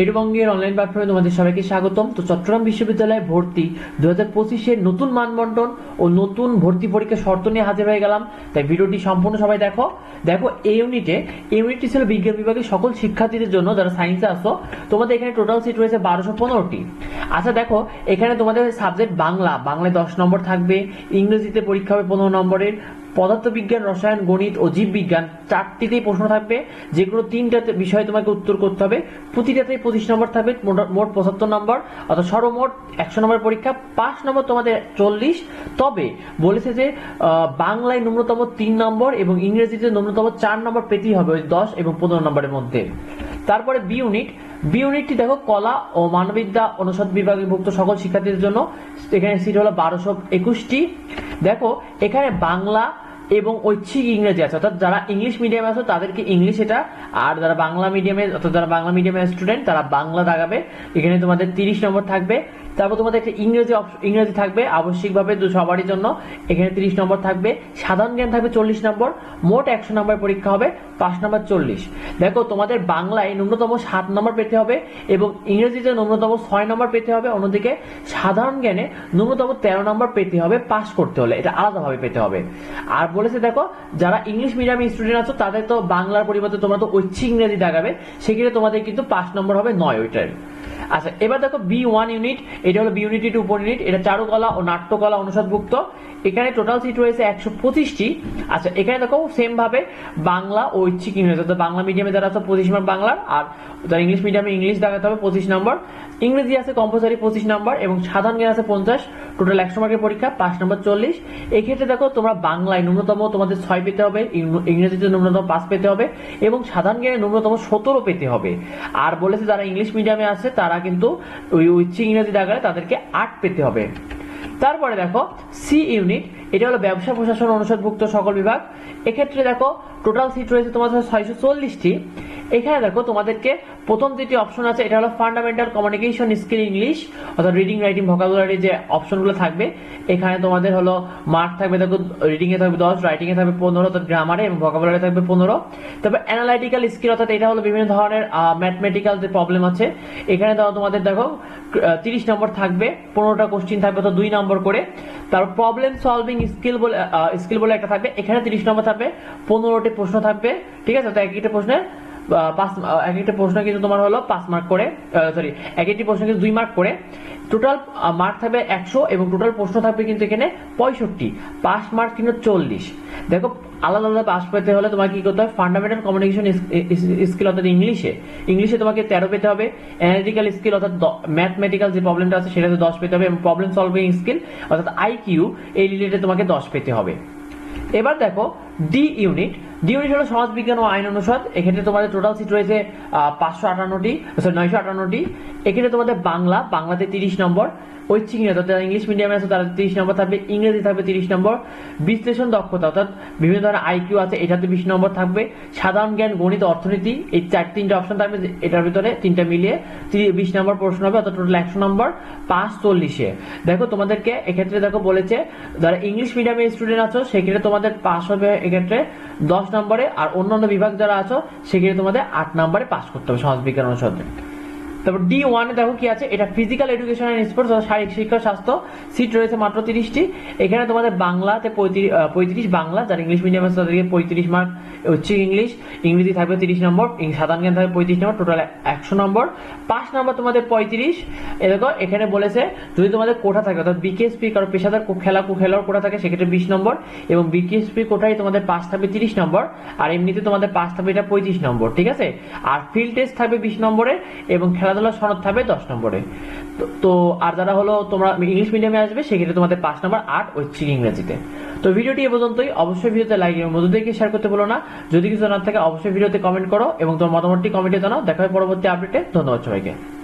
এইরবঙ্গের online প্ল্যাটফর্মে তোমাদের সবাইকে স্বাগতম। তো চট্টগ্রাম বিশ্ববিদ্যালয়ে ভর্তি। দু হাজার পঁচিশের নতুন মানবন্টন ও নতুন ভর্তি পরীক্ষার শর্ত নিয়ে হাজির হয়ে গেলাম। তাই ভিডিওটি সম্পূর্ণ সবাই দেখো। দেখো, এই ইউনিটে এই ইউনিটটি ছিল বিজ্ঞান বিভাগের সকল শিক্ষার্থীদের জন্য যারা সায়েন্সে আসো তোমাদের এখানে টোটাল সিট রয়েছে বারোশো পনেরোটি। আচ্ছা দেখো, এখানে তোমাদের সাবজেক্ট বাংলা। বাংলায় দশ নম্বর থাকবে, ইংরেজিতে পরীক্ষা হবে পনেরো নম্বরের। পদার্থবিজ্ঞান, রসায়ন, গণিত ও জীববিজ্ঞান চারটিতেই প্রশ্ন থাকবে। যে কোনো তিনটা বিষয়ে তোমাকে উত্তর করতে হবে। প্রতিটাতেই পঁচিশ নম্বর থাকবে, মোট পঁচাত্তর নম্বর, অর্থাৎ সর্বমোট একশো নম্বর পরীক্ষা, পাঁচ নম্বর তোমাদের চল্লিশ। তবে বলেছে যে বাংলায় ন্যূনতম তিন নম্বর এবং ইংরেজিতে ন্যূনতম চার নম্বর পেতেই হবে ওই দশ এবং পনেরো নম্বরের মধ্যে। তারপরে বি ইউনিট বি ইউনিটটি দেখো, কলা ও মানবিদ্যা অনুষদ বিভাগে ভুক্ত সকল শিক্ষার্থীদের জন্য। এখানে সিট হলো বারোশো একুশটি। দেখো এখানে বাংলা এবং ঐচ্ছিক ইংরেজি আছে। অর্থাৎ যারা ইংলিশ মিডিয়ামে আছে, তাদেরকে ইংলিশ এটা আর যারা বাংলা মিডিয়ামে অর্থাৎ যারা বাংলা মিডিয়ামের স্টুডেন্ট তারা বাংলা দাগাবে এখানে তোমাদের তিরিশ নম্বর থাকবে। তারপর তোমাদের একটা ইংরেজি ইংরেজি থাকবে আবশ্যিকভাবে দু- সবারই জন্য। এখানে তিরিশ নম্বর থাকবে। সাধারণ জ্ঞান থাকবে চল্লিশ নম্বর। মোট একশো নম্বর পরীক্ষা হবে পাঁচ নম্বর চল্লিশ। দেখো, তোমাদের বাংলায় ন্যূনতম সাত নম্বর পেতে হবে এবং ইংরেজিতে ন্যূনতম ছয় নম্বর পেতে হবে। অন্যদিকে সাধারণ জ্ঞানে ন্যূনতম তেরো নম্বর পেতে হবে পাস করতে হলে। এটা আলাদাভাবে পেতে হবে। আর বলেছে, দেখো, যারা ইংলিশ মিডিয়াম স্টুডেন্ট আছো, তাদের তো বাংলার পরিবর্তে তোমরা তো ঐচ্ছিক ইংরেজি দেখাবে, সেক্ষেত্রে তোমাদের কিন্তু পাঁচ নম্বর হবে নয় ওইটার আচ্ছা এবার দেখো বি ওয়ান ইউনিট এটা হলো বি ইউনিটি টু উপর ইউনিট এটা চারুকলা ও নাট্যকলা অনুষদভুক্ত। এখানে টোটাল সিট রয়েছে একশো পঁচিশটি। আচ্ছা এখানে দেখো সেম ভাবে বাংলা ও ঐচ্ছিক ইংরেজি অর্থাৎ বাংলা মিডিয়ামে যারা আছে পঁচিশ নম্বর বাংলার, আর যারা ইংলিশ মিডিয়ামে ইংলিশ দেখাতে হবে পঁচিশ নম্বর ইংরেজি আছে কম্পালসারি পঁচিশ নম্বর এবং সাধারণ জ্ঞান আছে পঞ্চাশ টোটাল একশো মার্কের পরীক্ষা, পাঁচ নম্বর চল্লিশ। এক্ষেত্রে দেখো তোমরা বাংলায় ন্যূনতম তোমাদের ছয় পেতে হবে ইংরেজিতে ন্যূনতম পাঁচ পেতে হবে এবং সাধারণ জ্ঞানে ন্যূনতম সতেরো পেতে হবে। আর বলেছে যারা ইংলিশ মিডিয়ামে আছে তারা কিন্তু ওই ঐচ্ছিক ইংরেজি দেখালে তাদেরকে আট পেতে হবে। তারপরে দেখো সি ইউনিট এটা হলো ব্যবসা প্রশাসন অনুষদভুক্ত সকল বিভাগ। এক্ষেত্রে দেখো টোটাল সিট রয়েছে তোমার ছয়শো চল্লিশটি। এখানে দেখো তোমাদেরকে প্রথম যেটি অপশন আছে এটা হলো ফান্ডামেন্টাল কমিউনিকেশন স্কিল ইংলিশ অর্থাৎ রিডিং রাইটিং ভোকাবুলারি যে অপশনগুলো থাকবে এখানে তোমাদের হলো মার্ক থাকবে দেখো রিডিং এ থাকবে দশ রাইটিং এ থাকবে পনেরো অর্থাৎ গ্রামারে এবং ভোকাবুলারি থাকবে পনেরো। তবে অ্যানালাইটিক্যাল স্কিল অর্থাৎ এটা হলো বিভিন্ন ধরনের ম্যাথমেটিক্যাল যে প্রবলেম আছে এখানে দাও তোমাদের দেখো তিরিশ নম্বর থাকবে পনেরোটা কোশ্চিন থাকবে তো দুই নম্বর করে। তারপর প্রবলেম সলভিং স্কিল বলে স্কিল বলে একটা থাকবে এখানে তিরিশ নম্বর থাকবে পনেরোটি প্রশ্ন থাকবে ঠিক আছে? তো এক একটা প্রশ্নে আহ, পাঁচ এক একটা প্রশ্ন কিন্তু তোমার হলো পাঁচ মার্ক করে সরি এক একটি প্রশ্ন কিন্তু দুই মার্ক করে। টোটাল মার্ক থাকবে একশো এবং টোটাল প্রশ্ন থাকবে কিন্তু এখানে পঁয়ষট্টি। পাস মার্ক কিন্তু চল্লিশ। দেখো, আলাদা আলাদা পাস পেতে হলে তোমাকে কি করতে হবে? ফান্ডামেন্টাল কমিউনিকেশন স্কিল অর্থাৎ ইংলিশে। ইংলিশে তোমাকে তেরো পেতে হবে। অ্যানালিটিক্যাল স্কিল অর্থাৎ ম্যাথমেটিক্যাল যে প্রবলেমটা আছে সেটাতে দশ পেতে হবে এবং প্রবলেম সলভিং স্কিল অর্থাৎ আইকিউ এই রিলেটেড তোমাকে দশ পেতে হবে। এবার দেখো ডি ইউনিট ডি হলো সমাজ বিজ্ঞান ও আইন অনুষদ। এক্ষেত্রে তোমাদের টোটাল সিট রয়েছে পাঁচশো আটান্নটি সরি নয়শো আটান্নটি। এক্ষেত্রে তোমাদের বাংলা, বাংলাতে তিরিশ নম্বর। ঐচ্ছিক ইংরেজি অর্থাৎ ইংলিশ মিডিয়ামে আছে তাদের তিরিশ নম্বর থাকবে, ইংরেজি থাকবে তিরিশ নম্বর। বিশ্লেষণ দক্ষতা, অর্থাৎ বিভিন্ন ধরনের আইকিউ আছে, এটাতে বিশ নম্বর থাকবে। সাধারণ জ্ঞান, গণিত, অর্থনীতি, এই চার তিনটা অপশন থাকবে, এটার ভিতরে তিনটা মিলিয়ে বিশ নম্বর প্রশ্ন হবে, অর্থাৎ টোটাল একশো নম্বর, পাঁচ চল্লিশে। দেখো, তোমাদেরকে এক্ষেত্রে দেখো বলেছে, যারা ইংলিশ মিডিয়ামের স্টুডেন্ট আছো, সেক্ষেত্রে তোমাদের পাস হবে এক্ষেত্রে দশ নম্বরে আর অন্যান্য বিভাগ যারা আছো সেক্ষেত্রে তোমাদের আট নম্বরে পাস করতে হবে সমাজ বিজ্ঞান অনুষদে। তারপর ডি ওয়ানে দেখো কি আছে, এটা ফিজিক্যাল এডুকেশন এন্ড স্পোর্টস শারীরিক শিক্ষা স্বাস্থ্য। সিট রয়েছে মাত্র তিরিশটি। এখানে তোমাদের বাংলাতে পঁয়ত্রিশ বাংলা, যারা ইংলিশ মিডিয়াম আছে তাদেরকে পঁয়ত্রিশ মার্ক হচ্ছে ইংলিশ ইংরেজি থাকবে তিরিশ নম্বর সাধারণ জ্ঞান থাকবে পঁয়ত্রিশ নম্বর টোটাল একশো নম্বর। পাঁচ নম্বর তোমাদের পঁয়ত্রিশ। এ দেখো, এখানে বলেছে, যদি তোমাদের কোঠা থাকে, অর্থাৎ বিকেএসপি কারও পেশাদার খেলা খেলোয়াড় কোঠা থাকে, সেক্ষেত্রে বিশ নম্বর। এবং বিকেএসপি কোঠায় তোমাদের পাঁচ থাকবে তিরিশ নম্বর। আর এমনিতে তোমাদের পাঁচ থাকবে এটা পঁয়ত্রিশ নম্বর, ঠিক আছে? আর ফিল্ড টেস্ট থাকবে বিশ নম্বরে এবং খেলাধুলা সনদ থাকবে দশ নম্বরে। তো- তো আর যারা হলো তোমরা ইংলিশ মিডিয়ামে আসবে, সেক্ষেত্রে তোমাদের পাঁচ নম্বর আট ঐচ্ছিক ইংরেজিতে। তো ভিডিওটি এ পর্যন্তই। অবশ্যই ভিডিওতে লাইক এবং বন্ধুদেরকে শেয়ার করতে বলো না। যদি কিছু জানার থাকে, অবশ্যই ভিডিওতে কমেন্ট করো এবং তোমার মতামতটি কমেন্টে জানাও। দেখা হয় পরবর্তী আপডেটে ধন্যবাদ সবাইকে।